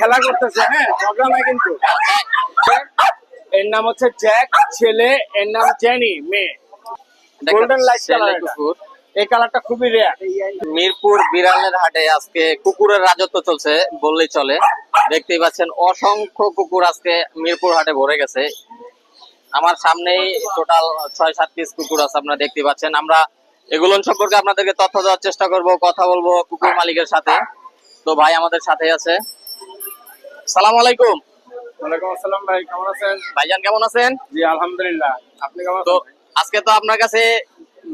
খেলা করতেছে হ্যাঁ ঝগড়া নাই কিন্তু। এর নাম হচ্ছে জ্যাক ছেলে এর নাম জেনি মেয়ে। গোল্ডেন লাইট কালার কুকুর। এই কালারটা খুবই রেয়ার মিরপুর বিড়ালের হাটে আজকে কুকুরের রাজত্ব চলছে বললেই চলে। দেখতেই পাচ্ছেন অসংখ্য কুকুর আজকে মিরপুর হাটে ভরে গেছে। আমার সামনেই টোটাল ছয় সাত পিস কুকুর আছে আপনারা দেখতে পাচ্ছেন। আমরা এগুলো সম্পর্কে আপনাদেরকে তথ্য দেওয়ার চেষ্টা করব কথা বলব কুকুর মালিকের সাথে। তো ভাই আমাদের সাথে আছে। সালাম আলাইকুম। ওয়ালাইকুম আসসালাম ভাই কেমন আছেন? ভাইজান কেমন আছেন? জি আলহামদুলিল্লাহ। আপনি কেমন তো আজকে তো আপনার কাছে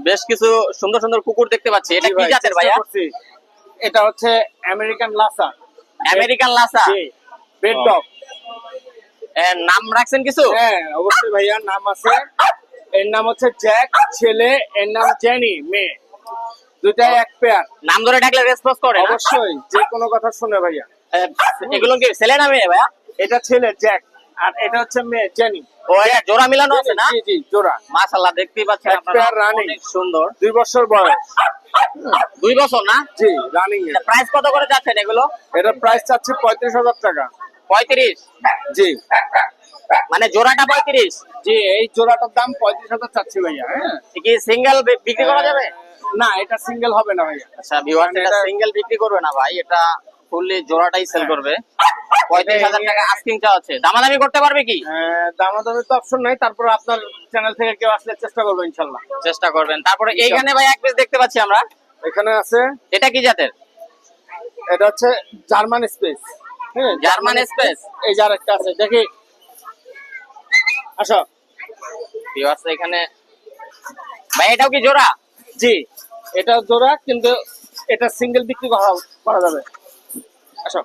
বেশ কিছু সুন্দর সুন্দর কুকুর দেখতে পাচ্ছি। এটা কি জাতের ভাইয়া? এটা হচ্ছে American Lhasa. American Lhasa? Bed dog. নাম রাখছেন কিছু? হ্যাঁ অবশ্যই ভাইয়া নাম আছে। এর নাম হচ্ছে জ্যাক ছেলে এর নাম জেনি মেয়ে। এক পেয়ার নাম ধরে ডাকলে রেসপন্স করে অবশ্যই যে কোনো কথা শুনে ভাইয়া। এগুলো কি ছেলে না মেয়ে ভাইয়া? এটা ছেলে জ্যাক আর এটা হচ্ছে মেয়ে জেনি ও এটা জোড়া মিলানো আছে না? জি জি জোড়া। মাশাআল্লাহ দেখতেই পাচ্ছেন আপনারা। সুন্দর। দুই বছর বয়স। দুই বছর না? জি রানিং এর। প্রাইস কত করে যাচ্ছেন এগুলো? এটা প্রাইস চাচ্ছি পঁয়ত্রিশ হাজার টাকা। পঁয়ত্রিশ? জি। মানে জোড়াটা পঁয়ত্রিশ? জি এই জোড়াটার দাম পঁয়ত্রিশ হাজার চাচ্ছি ভাইয়া হ্যাঁ। কি সিঙ্গেল বিক্রি করা যাবে? না এটা সিঙ্গেল হবে না ভাইয়া। আচ্ছা ভিউয়ার মানে এটা সিঙ্গেল বিক্রি করবে না ভাই এটা ফুললি জোড়াটাই সেল হ্যাঁ। করবে। পঁয়ত্রিশ হাজার টাকা আস্কিং চা আছে। দামাদামি করতে পারবে কি? আহ, দামাদামি তো অপশন নাই তারপর আপনার চ্যানেল থেকে কেউ আসলে চেষ্টা করব ইনশাল্লাহ। চেষ্টা করবেন। তারপরে এইখানে ভাই এক পিস দেখতে পাচ্ছি আমরা। এখানে আছে এটা কি জাতের? এটা হচ্ছে জার্মান স্পেস। হ্যাঁ জার্মান স্পেস। এই যার একটা আছে দেখি। আসো। ভিউয়ার্স এখানে ভাই এটাও কি জোড়া? জি। এটা জোড়া কিন্তু এটা সিঙ্গেল বিক্রি করা যাবে। আসো।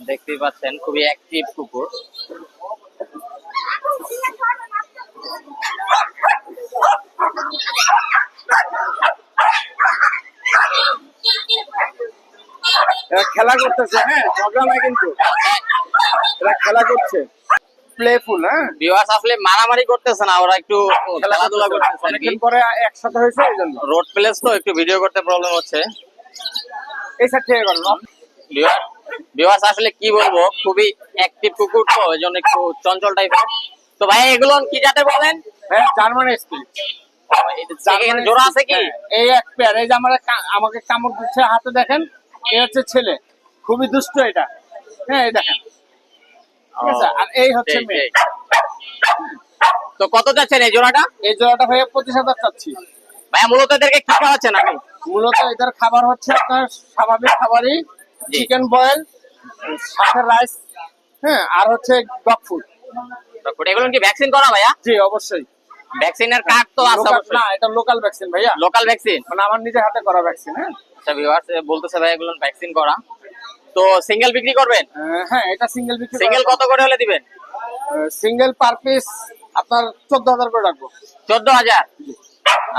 দেখতেই পাচ্ছেন খুবই অ্যাক্টিভ কুকুর। খেলা করতেছে হ্যাঁ ঝগড়া নাই কিন্তু। এরা খেলা করছে। প্লেফুল হ্যাঁ? ভিউয়ার্স আসলে মারামারি করতেছে না ওরা একটু খেলাধুলা করতেছে অনেকদিন পরে একসাথে হয়েছে এই জন্য। রোড প্লেস তো একটু ভিডিও করতে প্রবলেম হচ্ছে। এই সাইড থেকে করল ভিউয়ার্স আসলে কি বলব খুবই অ্যাক্টিভ কুকুর তো এই জন্য একটু চঞ্চল টাইপের তো ভাই এগুলো কি জাতের বলেন? হ্যাঁ জার্মান স্পিড এখানে জোড়া আছে কি? এই এক পেয়ার এই যে আমার আমাকে কামড় দিচ্ছে হাতে দেখেন এই হচ্ছে ছেলে। খুবই দুষ্ট এটা। হ্যাঁ এই দেখেন। ঠিক আছে আর এই হচ্ছে মেয়ে তো কত যাচ্ছেন এই জোড়াটা? এই জোড়াটা ভাইয়া পঁচিশ হাজার চাচ্ছি। ভাইয়া মূলত এদেরকে কি খাওয়াচ্ছেন আপনি মূলত এদের খাবার হচ্ছে আপনার স্বাভাবিক খাবারই চিকেন বয়েল সাথে রাইস হ্যাঁ আর হচ্ছে ডগ ফুড এগুলো কি ভ্যাকসিন করা ভাইয়া? জি অবশ্যই। ভ্যাকসিনের কার্ড তো আছে না এটা লোকাল ভ্যাকসিন ভাইয়া। লোকাল ভ্যাকসিন মানে আমার নিজের হাতে করা ভ্যাকসিন হ্যাঁ। আচ্ছা ভিউয়ার্স বলতেছে ভাই এগুলো ভ্যাকসিন করা। তো সিঙ্গেল বিক্রি করবেন? হ্যাঁ এটা সিঙ্গেল বিক্রি সিঙ্গেল কত করে হলে দিবেন? সিঙ্গেল পার পিস আপনার চোদ্দ হাজার করে রাখব। চোদ্দ হাজার?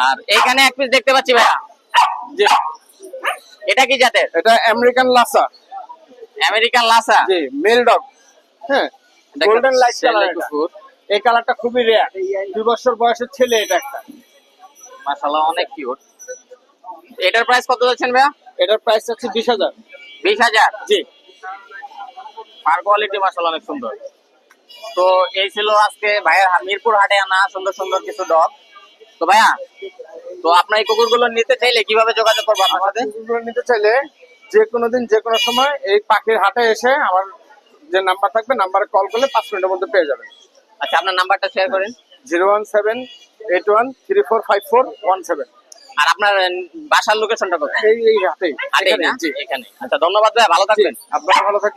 আর এইখানে এক পিস দেখতে পাচ্ছি ভাইয়া। জি। এটা কি জাতের? এটা আমেরিকান লাসা আমেরিকান লাসা জি মেল ডগ হ্যাঁ গোল্ডেন লাইট কালার এই কালারটা খুবই রেয়ার দুই বছর বয়সের ছেলে এটা একটা। মাশাআল্লাহ অনেক কিউট এটার প্রাইস কত যাচ্ছেন ভাইয়া? এটার প্রাইস হচ্ছে বিশ হাজার। বিশ হাজার? জি। পার কোয়ালিটি মাশাআল্লাহ অনেক সুন্দর। তো এই ছিল আজকে ভাইয়ের মিরপুর হাটে আনা সুন্দর সুন্দর কিছু ডগ তো ভাইয়া তো আপনার এই কুকুরগুলো নিতে চাইলে কীভাবে যোগাযোগ করব সাথে? কুকুরগুলো নিতে চাইলে যে কোনো দিন যে কোনো সময় এই পাখির হাটে এসে আমার যে নাম্বার থাকবে নাম্বারে কল করলে পাঁচ মিনিটের মধ্যে পেয়ে যাবেন। আচ্ছা আপনার নাম্বারটা শেয়ার করেন। Zero one seven eight one three four five four one seven. আর আপনার বাসার লোকেশনটা কোথায়? এই এই না? এখানে আচ্ছা ধন্যবাদ ভাই ভালো থাকবেন। আপনারা ভালো থাকবেন।